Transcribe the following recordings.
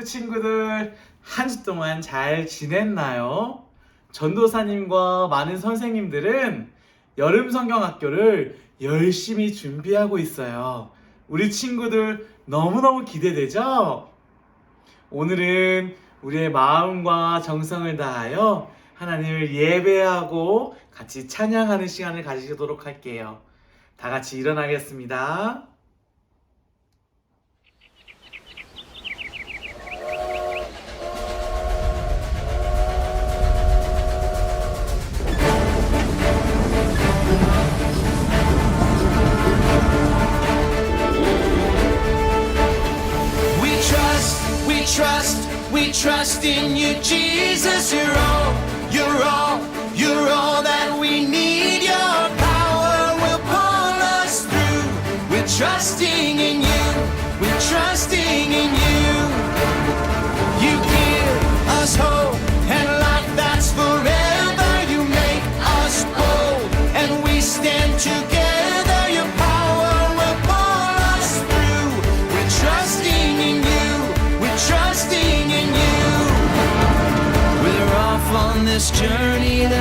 유튜브 친구들. 한 주 동안 잘 지냈나요? 전도사님과 많은 선생님들은 여름 성경 학교를 열심히 준비하고 있어요. 우리 친구들 너무너무 기대되죠? 오늘은 우리의 마음과 정성을 다하여 하나님을 예배하고 같이 찬양하는 시간을 가지도록 할게요. 다 같이 일어나겠습니다.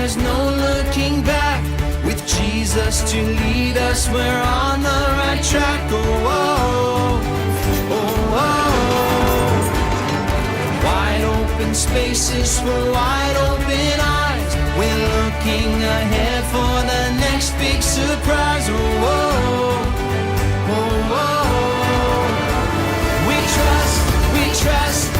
There's no looking back. With Jesus to lead us, we're on the right track. Oh, oh, oh, oh, oh. Wide open spaces for wide open eyes. We're looking ahead for the next big surprise. Oh, oh, oh, oh. oh, oh. We trust, we trust.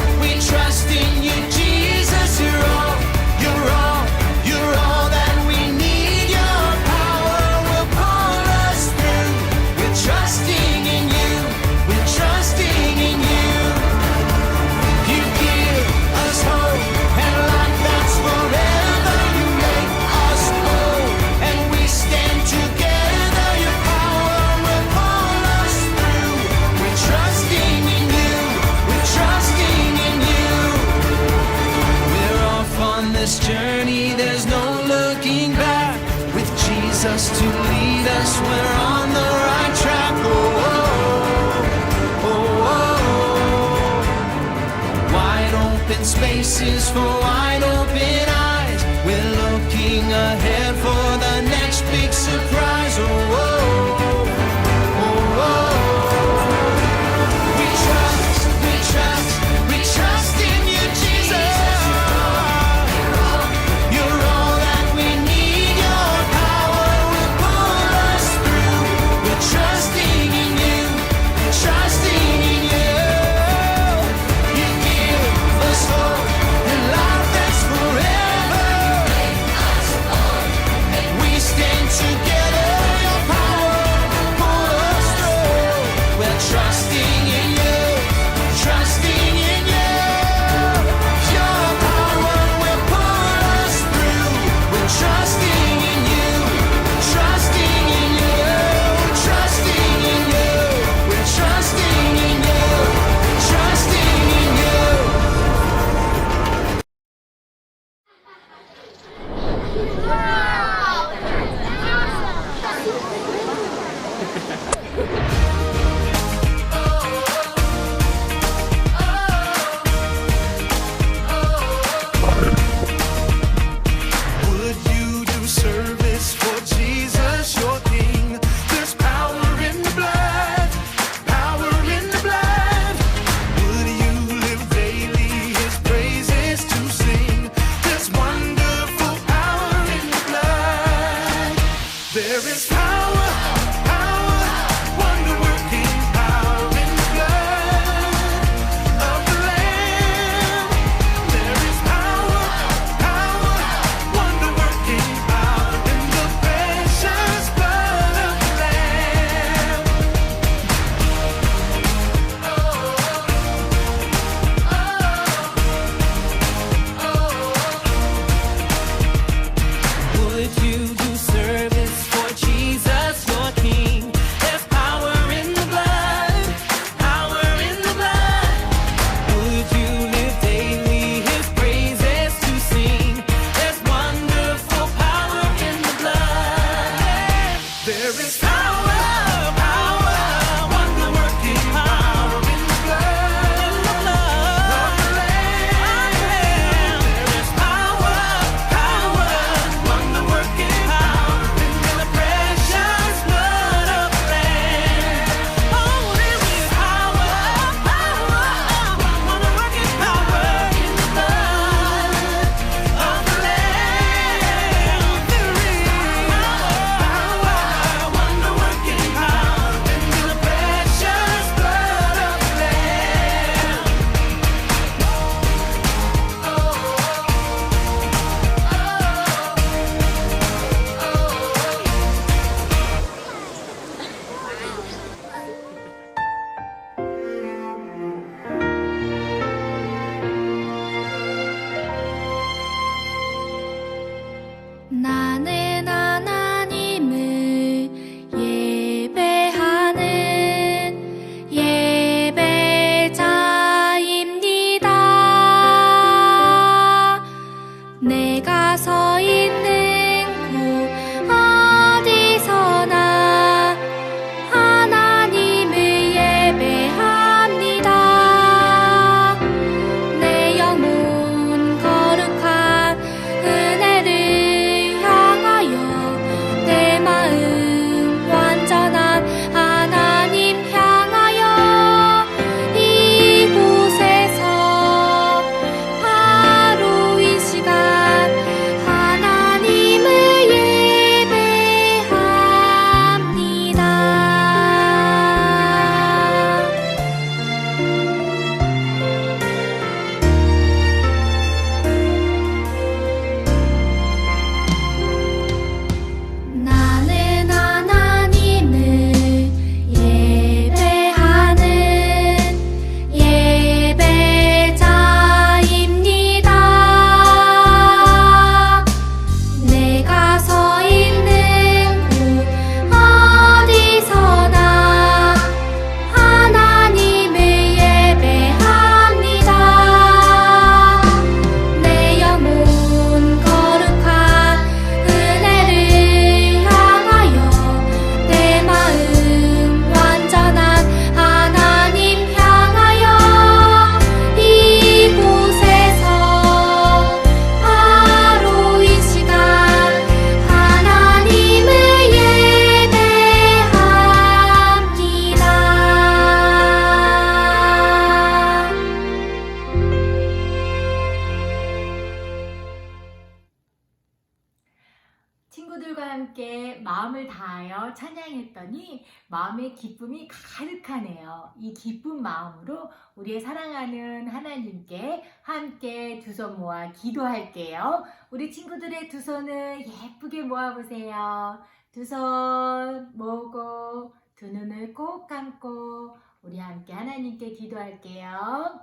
함께 마음을 다하여 찬양했더니 마음의 기쁨이 가득하네요. 이 기쁜 마음으로 우리의 사랑하는 하나님께 함께 두 손 모아 기도할게요. 우리 친구들의 두 손을 예쁘게 모아보세요. 두 손 모으고 두 눈을 꼭 감고 우리 함께 하나님께 기도할게요.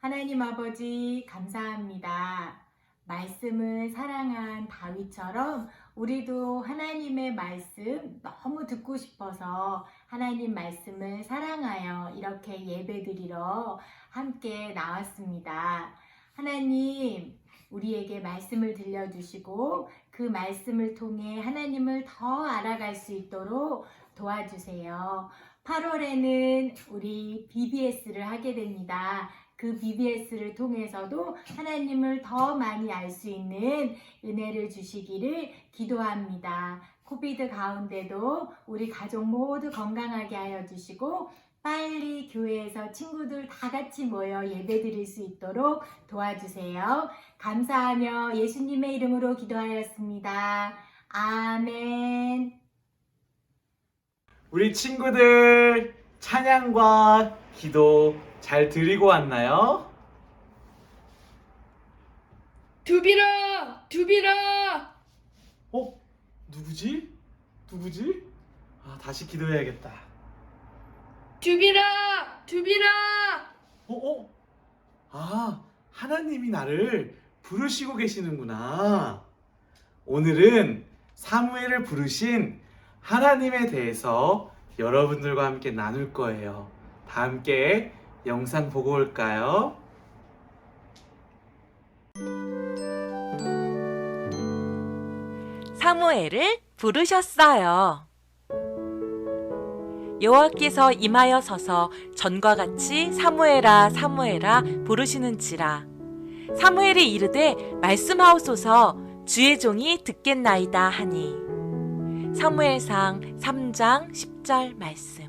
하나님 아버지 감사합니다. 말씀을 사랑한 다윗처럼 우리도 하나님의 말씀 너무 듣고 싶어서 하나님 말씀을 사랑하여 이렇게 예배드리러 함께 나왔습니다. 하나님, 우리에게 말씀을 들려주시고 그 말씀을 통해 하나님을 더 알아갈 수 있도록 도와주세요. 8월에는 우리 BBS를 하게 됩니다. 그 BBS를 통해서도 하나님을 더 많이 알 수 있는 은혜를 주시기를 기도합니다. 코비드 가운데도 우리 가족 모두 건강하게 하여 주시고 빨리 교회에서 친구들 다 같이 모여 예배 드릴 수 있도록 도와주세요. 감사하며 예수님의 이름으로 기도하였습니다. 아멘. 우리 친구들 찬양과 기도 잘 드리고 왔나요? 두비라! 두비라! 어? 누구지? 누구지? 아, 다시 기도해야겠다. 두비라! 두비라! 어, 어? 아, 하나님이 나를 부르시고 계시는구나. 오늘은 사무엘을 부르신 하나님에 대해서 여러분들과 함께 나눌 거예요. 다 함께 영상 보고 올까요? 사무엘을 부르셨어요. 여호와께서 임하여 서서 전과 같이 사무엘아 사무엘아 부르시는지라 사무엘이 이르되 말씀하옵소서 주의 종이 듣겠나이다 하니 사무엘상 3장 10절 말씀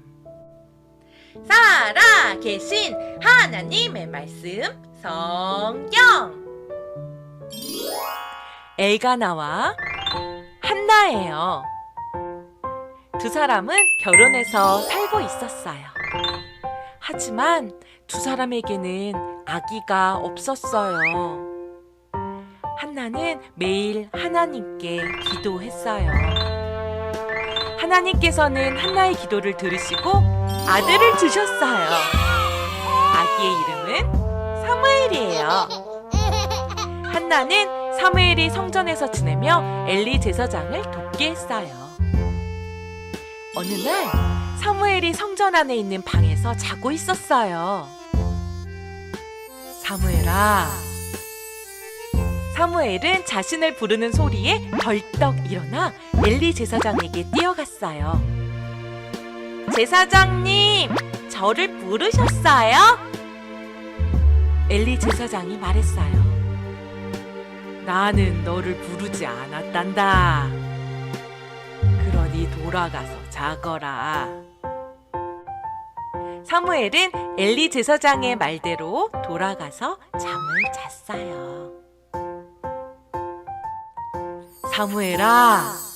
살아 계신 하나님의 말씀 성경 엘가나와 한나예요. 두 사람은 결혼해서 살고 있었어요. 하지만 두 사람에게는 아기가 없었어요. 한나는 매일 하나님께 기도했어요. 하나님께서는 한나의 기도를 들으시고 아들을 주셨어요. 아기의 이름은 사무엘이에요. 한나는 사무엘이 성전에서 지내며 엘리 제사장을 돕게 했어요. 어느 날 사무엘이 성전 안에 있는 방에서 자고 있었어요. 사무엘아. 사무엘은 자신을 부르는 소리에 덜떡 일어나 엘리 제사장에게 뛰어갔어요. 제사장님, 저를 부르셨어요? 엘리 제사장이 말했어요. 나는 너를 부르지 않았단다. 그러니 돌아가서 자거라. 사무엘은 엘리 제사장의 말대로 돌아가서 잠을 잤어요. 사무엘아.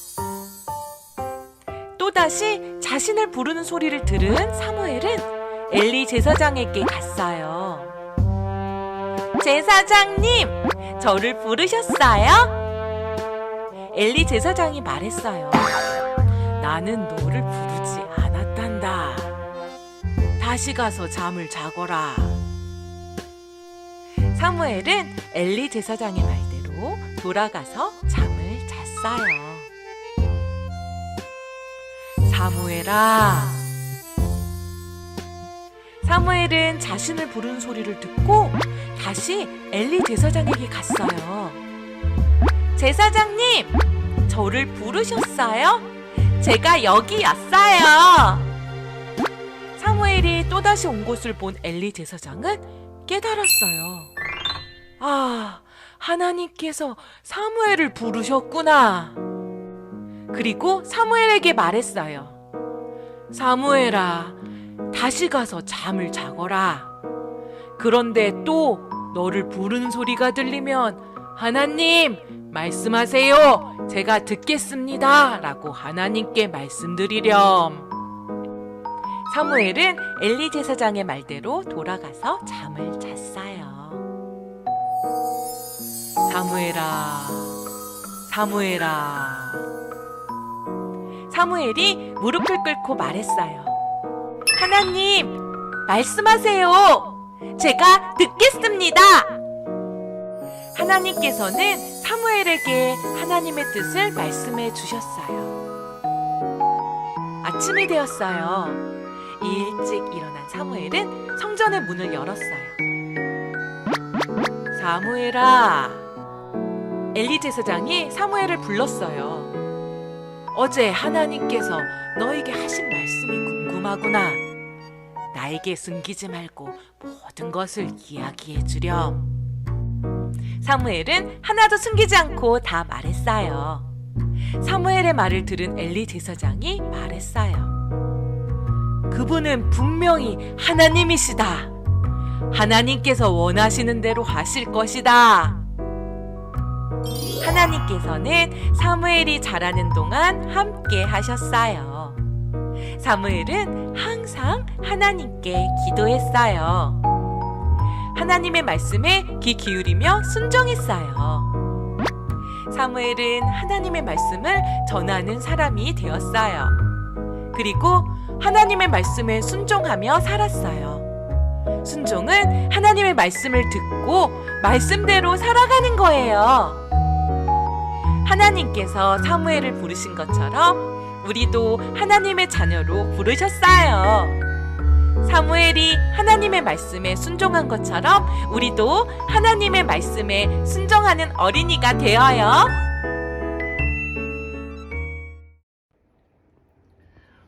또다시 자신을 부르는 소리를 들은 사무엘은 엘리 제사장에게 갔어요. 제사장님, 저를 부르셨어요? 엘리 제사장이 말했어요. 나는 너를 부르지 않았단다. 다시 가서 잠을 자거라. 사무엘은 엘리 제사장의 말대로 돌아가서 잠을 잤어요. 사무엘아. 사무엘은 자신을 부르는 소리를 듣고 다시 엘리 제사장에게 갔어요. 제사장님, 저를 부르셨어요? 제가 여기 왔어요. 사무엘이 또다시 온 곳을 본 엘리 제사장은 깨달았어요. 아, 하나님께서 사무엘을 부르셨구나. 그리고 사무엘에게 말했어요. 사무엘아, 다시 가서 잠을 자거라. 그런데 또 너를 부르는 소리가 들리면 하나님, 말씀하세요. 제가 듣겠습니다. 라고 하나님께 말씀드리렴. 사무엘은 엘리 제사장의 말대로 돌아가서 잠을 잤어요. 사무엘아, 사무엘아. 사무엘이 무릎을 꿇고 말했어요. 하나님, 말씀하세요. 제가 듣겠습니다. 하나님께서는 사무엘에게 하나님의 뜻을 말씀해 주셨어요. 아침이 되었어요. 일찍 일어난 사무엘은 성전의 문을 열었어요. 사무엘아, 엘리 제사장이 사무엘을 불렀어요. 어제 하나님께서 너에게 하신 말씀이 궁금하구나. 나에게 숨기지 말고 모든 것을 이야기해 주렴. 사무엘은 하나도 숨기지 않고 다 말했어요. 사무엘의 말을 들은 엘리 제사장이 말했어요. 그분은 분명히 하나님이시다. 하나님께서 원하시는 대로 하실 것이다. 하나님께서는 사무엘이 자라는 동안 함께 하셨어요. 사무엘은 항상 하나님께 기도했어요. 하나님의 말씀에 귀 기울이며 순종했어요. 사무엘은 하나님의 말씀을 전하는 사람이 되었어요. 그리고 하나님의 말씀에 순종하며 살았어요. 순종은 하나님의 말씀을 듣고 말씀대로 살아가는 거예요. 하나님께서 사무엘을 부르신 것처럼 우리도 하나님의 자녀로 부르셨어요. 사무엘이 하나님의 말씀에 순종한 것처럼 우리도 하나님의 말씀에 순종하는 어린이가 되어요.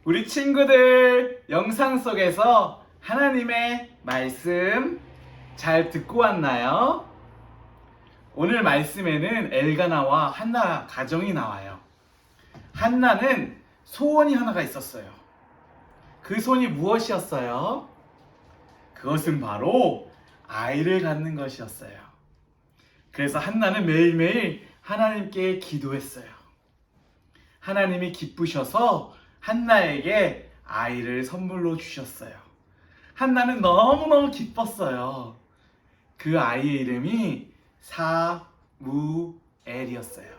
우리 친구들 영상 속에서 하나님의 말씀 잘 듣고 왔나요? 오늘 말씀에는 엘가나와 한나 가정이 나와요. 한나는 소원이 하나가 있었어요. 그 소원이 무엇이었어요? 그것은 바로 아이를 갖는 것이었어요. 그래서 한나는 매일매일 하나님께 기도했어요. 하나님이 기쁘셔서 한나에게 아이를 선물로 주셨어요. 한나는 너무너무 기뻤어요. 그 아이의 이름이 사무엘이었어요.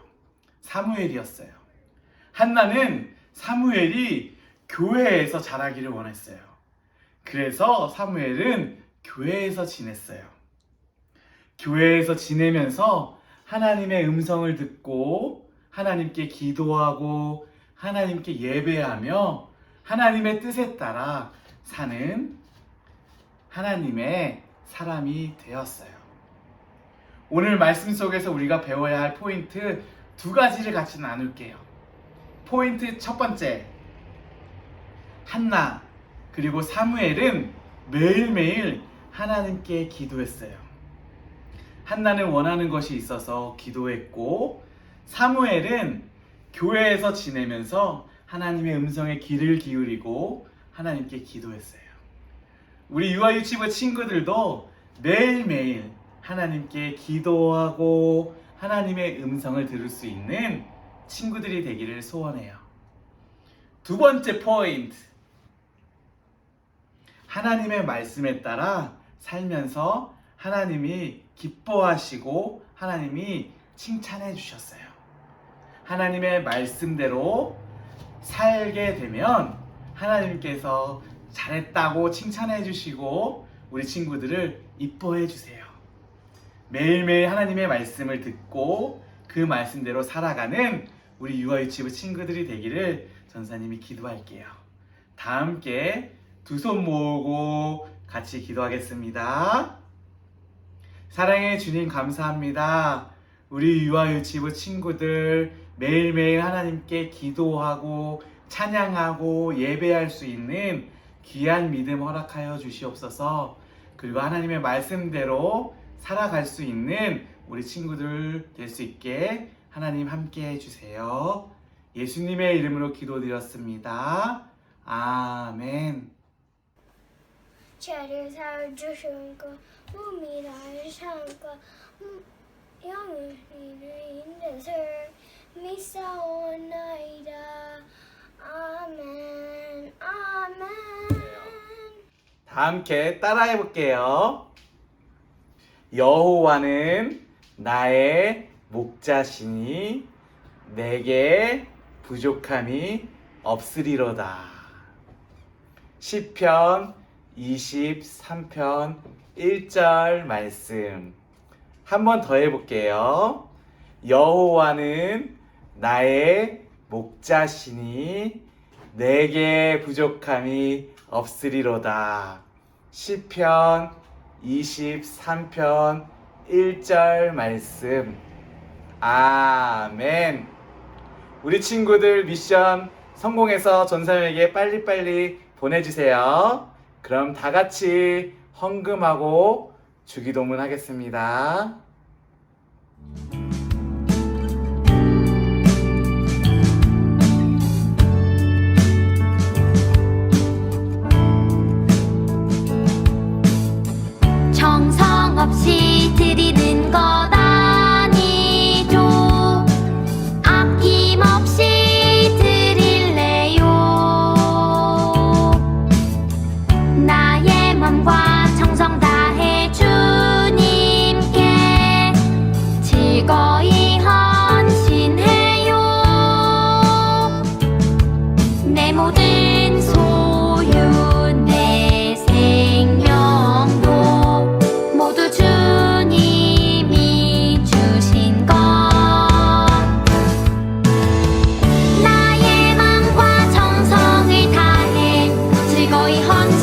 사무엘이었어요. 한나는 사무엘이 교회에서 자라기를 원했어요. 그래서 사무엘은 교회에서 지냈어요. 교회에서 지내면서 하나님의 음성을 듣고 하나님께 기도하고 하나님께 예배하며 하나님의 뜻에 따라 사는 하나님의 사람이 되었어요. 오늘 말씀 속에서 우리가 배워야 할 포인트 두 가지를 같이 나눌게요. 포인트 첫 번째. 한나 그리고 사무엘은 매일매일 하나님께 기도했어요. 한나는 원하는 것이 있어서 기도했고 사무엘은 교회에서 지내면서 하나님의 음성에 귀를 기울이고 하나님께 기도했어요. 우리 유아 유치부 친구들도 매일매일 하나님께 기도하고 하나님의 음성을 들을 수 있는 친구들이 되기를 소원해요. 두 번째 포인트. 하나님의 말씀에 따라 살면서 하나님이 기뻐하시고 하나님이 칭찬해 주셨어요. 하나님의 말씀대로 살게 되면 하나님께서 잘했다고 칭찬해 주시고 우리 친구들을 이뻐해 주세요. 매일매일 하나님의 말씀을 듣고 그 말씀대로 살아가는 우리 유아 유치부 친구들이 되기를 전사님이 기도할게요. 다 함께 두 손 모으고 같이 기도하겠습니다. 사랑해 주님 감사합니다. 우리 유아 유치부 친구들 매일매일 하나님께 기도하고 찬양하고 예배할 수 있는 귀한 믿음 허락하여 주시옵소서. 그리고 하나님의 말씀대로 살아갈 수 있는 우리 친구들 될 수 있게 하나님 함께 해주세요. 예수님의 이름으로 기도드렸습니다. 아멘. 죄를 사주신 것, 몸이라를 산것, 영을 이를 인내을 믿사오나이다. 아멘 아멘 다 함께 따라해 볼게요. 여호와는 나의 목자시니 내게 부족함이 없으리로다. 시편 23편 1절 말씀. 한 번 더 해볼게요. 여호와는 나의 목자시니 내게 부족함이 없으리로다. 시편 23편 1절 말씀. 아멘. 우리 친구들 미션 성공해서 전사에게 빨리빨리 보내주세요. 그럼 다 같이 헌금하고 주기도문 하겠습니다. hoy hon